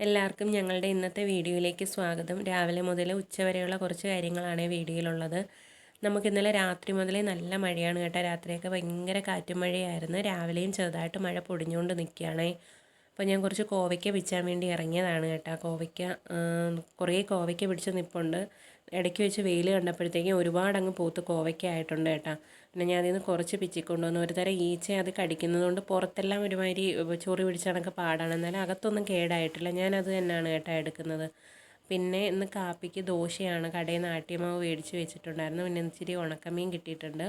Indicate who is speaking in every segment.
Speaker 1: എല്ലാവർക്കും ഞങ്ങളുടെ ഇന്നത്തെ വീഡിയോയിലേക്ക് സ്വാഗതം. രാവിലെ മുതൽ ഉച്ചവരെയുള്ള കുറച്ച് കാര്യങ്ങളാണ് വീഡിയോയിലുള്ളത്. നമുക്ക് ഇന്നലെ രാത്രി മുതലേ നല്ല മഴയാണ് കേട്ടോ. രാത്രിയൊക്കെ ഭയങ്കര കാറ്റും മഴയായിരുന്നു. രാവിലെയും ചെറുതായിട്ട് മഴ പൊടിഞ്ഞുകൊണ്ട് നിൽക്കുകയാണേ. അപ്പോൾ ഞാൻ കുറച്ച് കോവയ്ക്ക പിച്ചാൻ വേണ്ടി ഇറങ്ങിയതാണ് കേട്ടോ. കോവയ്ക്ക കുറേ കോവയ്ക്ക പിടിച്ച് നിൽപ്പുണ്ട് ഇടയ്ക്ക് വെച്ച് വെയിൽ കണ്ടപ്പോഴത്തേക്കും ഒരുപാട് അങ്ങ് പൂത്ത് കോവയ്ക്ക ആയിട്ടുണ്ട് കേട്ടോ. പിന്നെ ഞാൻ അതിൽ നിന്ന് കുറച്ച് പിച്ചിക്കൊണ്ടുവന്നു. ഒരു തരം ഈച്ച അത് കടിക്കുന്നതുകൊണ്ട് പുറത്തെല്ലാം ഒരുമാതിരി ചൊറി പിടിച്ചാണൊക്കെ പാടാണ്. എന്നാലും അകത്തൊന്നും കേടായിട്ടില്ല. ഞാനത് തന്നെയാണ് കേട്ടോ എടുക്കുന്നത്. പിന്നെ ഇന്ന് കാപ്പിക്ക് ദോശയാണ് കടയിൽ നിന്ന് ആട്ടിയമാവ് മേടിച്ച് വെച്ചിട്ടുണ്ടായിരുന്നു. പിന്നെ ഇച്ചിരി ഉണക്കമീൻ കിട്ടിയിട്ടുണ്ട്.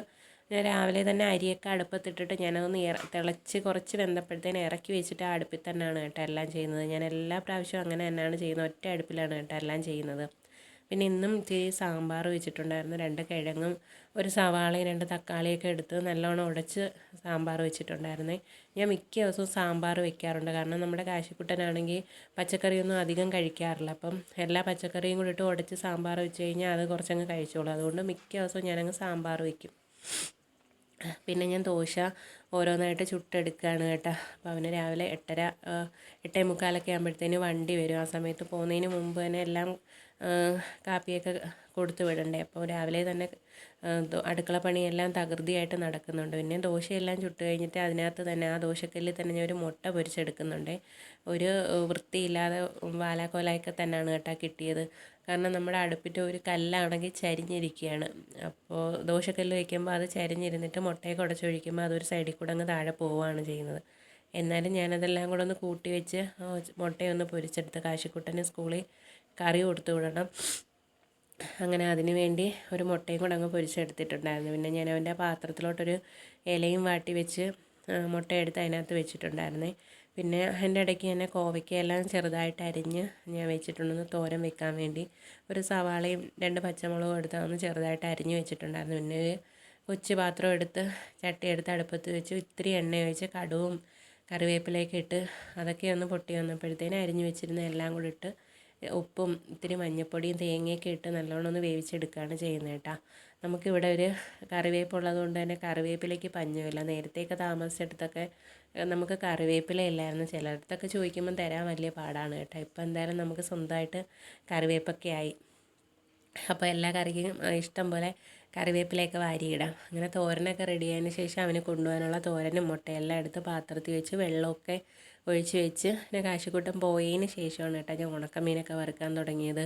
Speaker 1: ഞാൻ രാവിലെ തന്നെ അരിയൊക്കെ അടുപ്പത്തിട്ടിട്ട് ഞാനതൊന്ന് ഇറ തിളച്ച് കുറച്ച് വെന്തപ്പോഴത്തേന് ഇറക്കി വെച്ചിട്ട് ആ അടുപ്പിൽ തന്നെയാണ് കേട്ടോ എല്ലാം ചെയ്യുന്നത്. ഞാൻ എല്ലാ പ്രാവശ്യവും അങ്ങനെ തന്നെയാണ് ചെയ്യുന്നത്. ഒറ്റ അടുപ്പിലാണ് കേട്ടോ എല്ലാം ചെയ്യുന്നത്. പിന്നെ ഇന്നും ഇത്തിരി സാമ്പാർ വെച്ചിട്ടുണ്ടായിരുന്നു. രണ്ട് കിഴങ്ങും ഒരു സവാളയും രണ്ട് തക്കാളിയൊക്കെ എടുത്ത് നല്ലോണം ഉടച്ച് സാമ്പാർ വെച്ചിട്ടുണ്ടായിരുന്നു. ഞാൻ മിക്ക ദിവസവും സാമ്പാർ വെക്കാറുണ്ട്. കാരണം നമ്മുടെ കാശിക്കുട്ടനാണെങ്കിൽ പച്ചക്കറിയൊന്നും അധികം കഴിക്കാറില്ല. അപ്പം എല്ലാ പച്ചക്കറിയും കൂടി ഇട്ട് ഉടച്ച് സാമ്പാർ വെച്ച് കഴിഞ്ഞാൽ അത് കുറച്ചങ്ങ് കഴിച്ചോളൂ. അതുകൊണ്ട് മിക്ക ദിവസവും ഞാനങ്ങ് സാമ്പാർ വയ്ക്കും പിന്നെ ഞാൻ ദോശ ഓരോന്നായിട്ട് ചുട്ടെടുക്കുകയാണ് കേട്ടോ. അപ്പോൾ അവന് രാവിലെ എട്ടര എട്ടേ മുക്കാലൊക്കെ ആകുമ്പോഴത്തേന് വണ്ടി വരും. ആ സമയത്ത് പോകുന്നതിന് മുമ്പ് തന്നെ എല്ലാം കാപ്പിയൊക്കെ കൊടുത്തു വിടണ്ടേ. അപ്പോൾ രാവിലെ തന്നെ അടുക്കള പണിയെല്ലാം തകൃതിയായിട്ട് നടക്കുന്നുണ്ട്. പിന്നെ ദോശയെല്ലാം ചുട്ട് കഴിഞ്ഞിട്ട് അതിനകത്ത് തന്നെ ആ ദോശക്കല്ലിൽ തന്നെ ഞാൻ ഒരു മുട്ട പൊരിച്ചെടുക്കുന്നുണ്ട്. ഒരു വൃത്തിയില്ലാതെ വാലാക്കോലായൊക്കെ തന്നെയാണ് കേട്ടോ കിട്ടിയത്. കാരണം നമ്മുടെ അടുപ്പിന്റെ ഒരു കല്ലാണെങ്കിൽ ചരിഞ്ഞിരിക്കുകയാണ്. അപ്പോൾ ദോശക്കല്ല് വയ്ക്കുമ്പോൾ അത് ചരിഞ്ഞിരുന്നിട്ട് മുട്ടയൊക്കെ ഉടച്ചൊഴിക്കുമ്പോൾ അതൊരു സൈഡിൽ കൂടെ അങ്ങ് താഴെ പോവുകയാണ് ചെയ്യുന്നത്. എന്നാലും ഞാനതെല്ലാം കൂടെ ഒന്ന് കൂട്ടി വെച്ച് മുട്ടയൊന്ന് പൊരിച്ചെടുത്ത് കാശിക്കുട്ടന് സ്കൂളിൽ കറി കൊടുത്തു വിടണം. അങ്ങനെ അതിന് വേണ്ടി ഒരു മുട്ടയും കൂടെ അങ്ങ് പൊരിച്ചെടുത്തിട്ടുണ്ടായിരുന്നു. പിന്നെ ഞാൻ അവന്റെ പാത്രത്തിലോട്ടൊരു ഇലയും വാട്ടി വെച്ച് മുട്ട എടുത്ത് അതിനകത്ത് വെച്ചിട്ടുണ്ടായിരുന്നേ. പിന്നെ അതിന്റെ ഇടയ്ക്ക് തന്നെ കോവയ്ക്കയെല്ലാം ചെറുതായിട്ട് അരിഞ്ഞ് ഞാൻ വെച്ചിട്ടുണ്ടെന്ന് തോരൻ വെക്കാൻ വേണ്ടി ഒരു സവാളയും രണ്ട് പച്ചമുളകും എടുത്ത് ചെറുതായിട്ട് അരിഞ്ഞ് വെച്ചിട്ടുണ്ടായിരുന്നു. പിന്നെ ഒരു കൊച്ചു പാത്രം എടുത്ത് ചട്ടി എടുത്ത് അടുപ്പത്ത് വെച്ച് ഇത്തിരി എണ്ണ ഒഴിച്ച് കടുവും കറിവേപ്പിലേക്ക് ഇട്ട് അതൊക്കെ ഒന്ന് പൊട്ടി വന്നപ്പോഴത്തേനും അരിഞ്ഞ് വെച്ചിരുന്ന എല്ലാം കൂടി ഇട്ട് ഉപ്പും ഇത്തിരി മഞ്ഞൾപ്പൊടിയും തേങ്ങയൊക്കെ ഇട്ട് നല്ലോണം ഒന്ന് വേവിച്ചെടുക്കുകയാണ് ചെയ്യുന്നത് കേട്ടോ. നമുക്കിവിടെ ഒരു കറിവേപ്പ് ഉള്ളതുകൊണ്ട് തന്നെ കറിവേപ്പിലേക്ക് പഞ്ഞമില്ല. നേരത്തെയൊക്കെ താമസിച്ചെടുത്തൊക്കെ നമുക്ക് കറിവേപ്പില ഇല്ലായിരുന്നു. ചിലയിടത്തൊക്കെ ചോദിക്കുമ്പം തരാൻ വലിയ പാടാണ് കേട്ടോ. ഇപ്പം എന്തായാലും നമുക്ക് സ്വന്തമായിട്ട് കറിവേപ്പൊക്കെ ആയി. അപ്പോൾ എല്ലാ കറിക്കും ഇഷ്ടം പോലെ കറിവേപ്പിലയൊക്കെ വാരിയിടാം. അങ്ങനെ തോരനൊക്കെ റെഡി ആയതിന് ശേഷം അവന് കൊണ്ടുപോകാനുള്ള തോരനും മുട്ടയെല്ലാം എടുത്ത് പാത്രത്തിൽ വെച്ച് വെള്ളമൊക്കെ ഒഴിച്ച് വെച്ച് പിന്നെ കാശിക്കൂട്ടം പോയതിന് ശേഷമാണ് കേട്ടോ ഞാൻ ഉണക്കമീനൊക്കെ വറുക്കാൻ തുടങ്ങിയത്.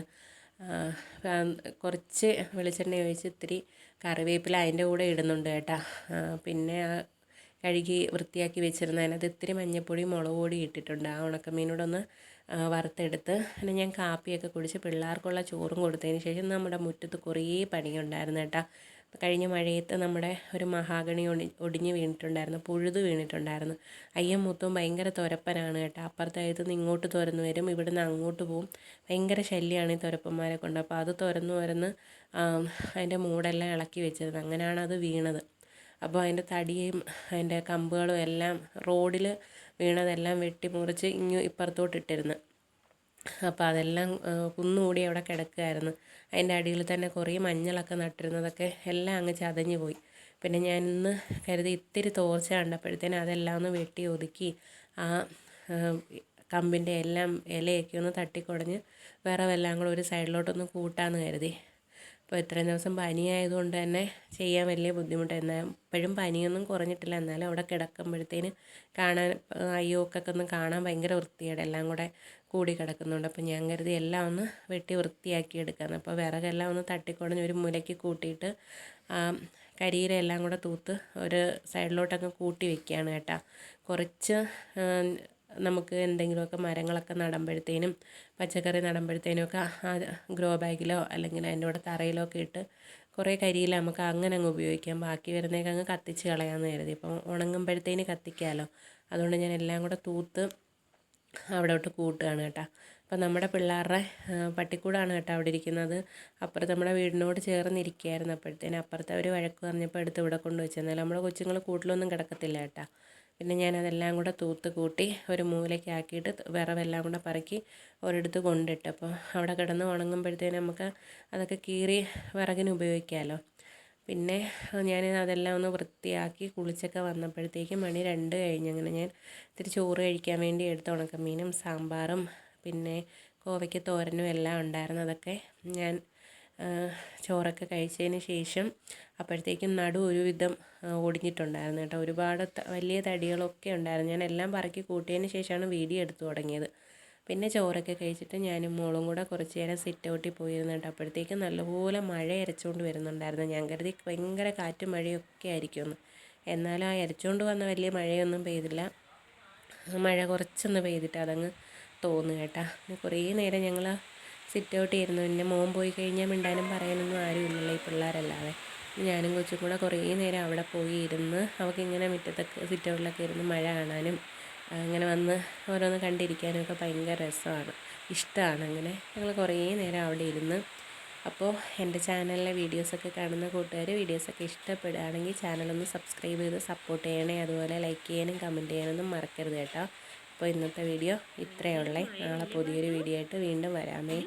Speaker 1: കുറച്ച് വെളിച്ചെണ്ണ ഒഴിച്ച് ഇത്തിരി കറിവേപ്പില അതിന്റെ കൂടെ ഇടുന്നുണ്ട് കേട്ടോ. പിന്നെ കഴുകി വൃത്തിയാക്കി വെച്ചിരുന്നതിനകത്ത് ഇത്തിരി മഞ്ഞൾപ്പൊടി മുളക് പൊടി ഇട്ടിട്ടുണ്ട്. ആ ഉണക്കമീനോടൊന്ന് വറുത്തെടുത്ത് പിന്നെ ഞാൻ കാപ്പിയൊക്കെ കുടിച്ച് പിള്ളേർക്കുള്ള ചോറും കൊടുത്തതിന് ശേഷം നമ്മുടെ മുറ്റത്ത് കുറേ പണിയുണ്ടായിരുന്നു കേട്ടോ. കഴിഞ്ഞ മഴയത്ത് നമ്മുടെ ഒരു മഹാഗണി ഒടി ഒടിഞ്ഞ് വീണിട്ടുണ്ടായിരുന്നു പുഴുത് വീണിട്ടുണ്ടായിരുന്നു. അയ്യം മൊത്തവും ഭയങ്കര തുരപ്പനാണ് കേട്ടോ. അപ്പുറത്തായത് ഇങ്ങോട്ട് തുറന്നു വരും ഇവിടുന്ന് അങ്ങോട്ട് പോവും. ഭയങ്കര ശല്യമാണ് ഈ തുരപ്പന്മാരെ കൊണ്ട്. അപ്പോൾ അത് തുറന്നു തുറന്ന് അതിന്റെ മൂടെല്ലാം ഇളക്കി വെച്ചിരുന്നു. അങ്ങനെയാണ് അത് വീണത്. അപ്പോൾ അതിന്റെ തടിയും അതിന്റെ കമ്പുകളും എല്ലാം റോഡിൽ വീണതെല്ലാം വെട്ടി മുറിച്ച് ഇങ്ങ് ഇപ്പുറത്തോട്ട് ഇട്ടിരുന്നു. അപ്പോൾ അതെല്ലാം കുന്നുകൂടി അവിടെ കിടക്കുകയായിരുന്നു. അതിന്റെ അടിയിൽ തന്നെ കുറേ മഞ്ഞളൊക്കെ നട്ടിരുന്നതൊക്കെ എല്ലാം അങ്ങ് ചതഞ്ഞു പോയി. പിന്നെ ഞാൻ ഇന്ന് കരുതി ഇത്തിരി തോർച്ച കണ്ടപ്പോഴത്തേനും അതെല്ലാം ഒന്ന് വെട്ടി ഒതുക്കി ആ കമ്പിന്റെ എല്ലാം ഇലയൊക്കെ ഒന്ന് തട്ടിക്കുടഞ്ഞ് വിറവെല്ലാം കൂടെ ഒരു സൈഡിലോട്ടൊന്ന് കൂട്ടാമെന്ന് കരുതി. അപ്പോൾ ഇത്രയും ദിവസം പനിയായതുകൊണ്ട് തന്നെ ചെയ്യാൻ വലിയ ബുദ്ധിമുട്ട്. എന്നാൽ ഇപ്പോഴും പനിയൊന്നും കുറഞ്ഞിട്ടില്ല. എന്നാലും അവിടെ കിടക്കുമ്പോഴത്തേന് കാണാൻ അയ്യോക്കൊക്കെ ഒന്ന് കാണാൻ ഭയങ്കര വൃത്തിയാണ് എല്ലാം കൂടെ കൂടി കിടക്കുന്നുണ്ട്. അപ്പോൾ ഞാൻ കരുതി എല്ലാം ഒന്ന് വെട്ടി വൃത്തിയാക്കി എടുക്കാമെന്ന് അപ്പോൾ വിറകെല്ലാം ഒന്ന് തട്ടിക്കുടഞ്ഞ് ഒരു മുലയ്ക്ക് കൂട്ടിയിട്ട് കരിയിലെല്ലാം കൂടെ തൂത്ത് ഒരു സൈഡിലോട്ടൊക്കെ കൂട്ടി വെക്കുകയാണ് കേട്ടോ. കുറച്ച് നമുക്ക് എന്തെങ്കിലുമൊക്കെ മരങ്ങളൊക്കെ നടുമ്പോഴത്തേനും പച്ചക്കറി നടുമ്പോഴത്തേനും ഒക്കെ ഗ്രോ ബാഗിലോ അല്ലെങ്കിൽ അതിന്റെ കൂടെ തറയിലോ ഒക്കെ ഇട്ട് കുറേ കരിയില നമുക്ക് അങ്ങനെ അങ്ങ് ഉപയോഗിക്കാം. ബാക്കി വരുന്നതൊക്കെ അങ്ങ് കത്തിച്ച് കളയാമെന്ന് കരുതി. ഇപ്പം ഉണങ്ങുമ്പോഴത്തേന് കത്തിക്കാമല്ലോ. അതുകൊണ്ട് ഞാൻ എല്ലാം കൂടെ തൂത്ത് അവിടോട്ട് കൂട്ടുകയാണ് കേട്ടോ. അപ്പം നമ്മുടെ പിള്ളേരുടെ പട്ടിക്കൂടാണ് കേട്ടോ അവിടെ ഇരിക്കുന്നത്. അപ്പുറത്ത് നമ്മുടെ വീടിനോട് ചേർന്നിരിക്കുകയായിരുന്നു അപ്പോഴത്തേന്. അപ്പുറത്തെ അവർ വഴക്ക് പറഞ്ഞപ്പോൾ എടുത്ത് ഇവിടെ കൊണ്ടുവച്ചു എന്നാൽ നമ്മുടെ കൊച്ചുങ്ങൾ കൂട്ടിലൊന്നും കിടക്കത്തില്ല കേട്ടോ. പിന്നെ ഞാനതെല്ലാം കൂടെ തൂത്ത് കൂട്ടി ഒരു മൂലയ്ക്ക് ആക്കിയിട്ട് വിറവെല്ലാം കൂടെ പറക്കി ഒരിടത്ത് കൊണ്ടിട്ട്. അപ്പോൾ അവിടെ കിടന്ന് ഉണങ്ങുമ്പോഴത്തേനും നമുക്ക് അതൊക്കെ കീറി വിറകിന് ഉപയോഗിക്കാമല്ലോ പിന്നെ ഞാൻ അതെല്ലാം ഒന്ന് വൃത്തിയാക്കി കുളിച്ചൊക്കെ വന്നപ്പോഴത്തേക്കും മണി രണ്ട് കഴിഞ്ഞ് അങ്ങനെ ഞാൻ ഇത്തിരി ചോറ് കഴിക്കാൻ വേണ്ടി എടുത്ത ഉണക്കമീനും സാമ്പാറും പിന്നെ കോവയ്ക്ക് തോരനും എല്ലാം ഉണ്ടായിരുന്നു. അതൊക്കെ ഞാൻ ചോറൊക്കെ കഴിച്ചതിന് ശേഷം അപ്പോഴത്തേക്കും നടു ഒരുവിധം ഒടിഞ്ഞിട്ടുണ്ടായിരുന്നു കേട്ടോ. ഒരുപാട് വലിയ തടികളൊക്കെ ഉണ്ടായിരുന്നു. ഞാൻ എല്ലാം പറക്കി കൂട്ടിയതിന് ശേഷമാണ് വീഡിയോ എടുത്തു തുടങ്ങിയത്. പിന്നെ ചോറൊക്കെ കഴിച്ചിട്ട് ഞാനും മോളും കൂടെ കുറച്ച് നേരം സിറ്റ് ഔട്ടിൽ പോയിരുന്നു കേട്ടോ. അപ്പോഴത്തേക്കും നല്ലപോലെ മഴ ഇരച്ചുകൊണ്ട് വരുന്നുണ്ടായിരുന്നു. ഞാൻ കരുതി ഭയങ്കര കാറ്റും മഴയൊക്കെ ആയിരിക്കുമെന്ന്. എന്നാലും ആ ഇരച്ചുകൊണ്ട് വന്ന വലിയ മഴയൊന്നും പെയ്തില്ല. മഴ കുറച്ചൊന്ന് പെയ്തിട്ട് അതങ്ങ് തോന്നുകേട്ടാ കുറേ നേരം ഞങ്ങൾ സിറ്റ് ഔട്ട് ഇരുന്നു പിന്നെ മോൻ പോയി കഴിഞ്ഞാൽ മിണ്ടാനും പറയാനൊന്നും ആരും ഇല്ലല്ലോ ഈ പിള്ളേരല്ലാതെ. ഞാനും കൊച്ചും കൂടെ കുറേ നേരം അവിടെ പോയി ഇരുന്ന് അവൾക്ക് ഇങ്ങനെ മുറ്റത്തൊക്കെ സിറ്റ് ഔട്ടിലൊക്കെ ഇരുന്ന് മഴ കാണാനും അങ്ങനെ വന്ന് ഓരോന്ന് കണ്ടിരിക്കാനും ഒക്കെ ഭയങ്കര രസമാണ്. ഇഷ്ടമാണ് അങ്ങനെ. ഞങ്ങൾ കുറേ നേരം അവിടെ ഇരുന്ന്. അപ്പോൾ എന്റെ ചാനലിലെ വീഡിയോസൊക്കെ കാണുന്ന കൂട്ടുകാർ വീഡിയോസൊക്കെ ഇഷ്ടപ്പെടുകയാണെങ്കിൽ ചാനലൊന്ന് സബ്സ്ക്രൈബ് ചെയ്ത് സപ്പോർട്ട് ചെയ്യണേ. അതുപോലെ ലൈക്ക് ചെയ്യാനും കമന്റ് ചെയ്യാനൊന്നും മറക്കരുത് കേട്ടോ. അപ്പോൾ ഇന്നത്തെ വീഡിയോ ഇത്രയേ ഉള്ളൂ. നാളെ പുതിയൊരു വീഡിയോ ആയിട്ട് വീണ്ടും വരാമേ.